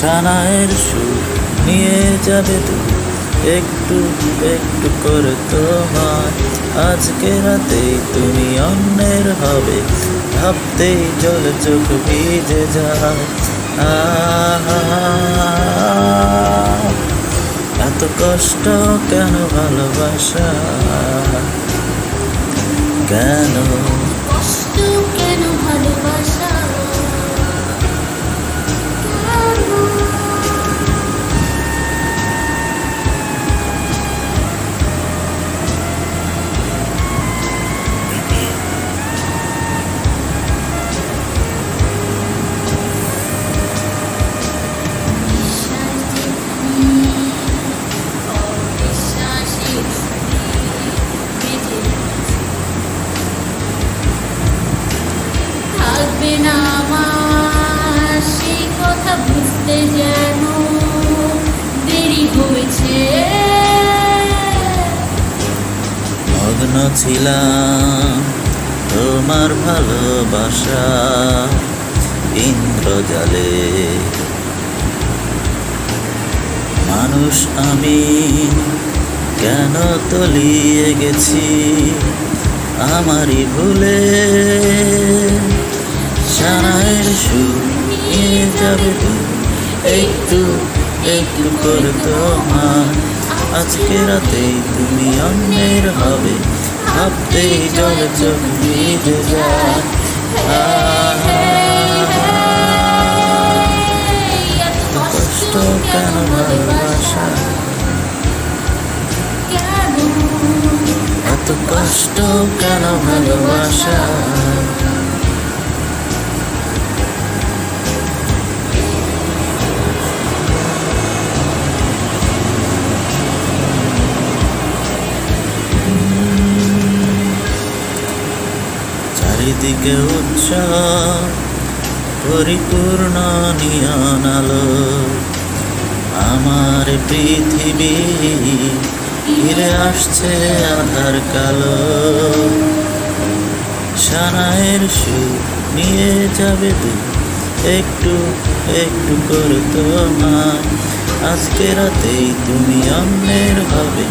সানায়ের সুর নিয়ে যাবে তো? একটু একটু করে তোমার। আজকে রাতেই তুমি অন্যের হবে। ভাবতেই জল চোখ ভিজে যায়। এত কষ্ট কেন ভালোবাসা? কেন? কষ্ট ছিলাম তোমার ভালোবাসা ইন্দ্রজালে। মানুষ আমি কেন তলিয়ে গেছি আমারই ভুলে? সানায়ের সুর নিয়ে যাবে একটু একটু করে তোমার। আজকে রাতেই তুমি অন্যের হবে। ভাবতেই জল চোখ ভিজে যায় কষ্ট কেন ভালোবাসা? এত কষ্ট কেন ভালোবাসা? চারিদিকে উৎসব পরিপূর্ণ নিয়ন আমার পৃথিবী ফিরে আসছে আধার কালো। সানায়ের সুর নিয়ে যাবে তো একটু একটু করে তোমার আজকে রাতেই তুমি অন্যের হবে।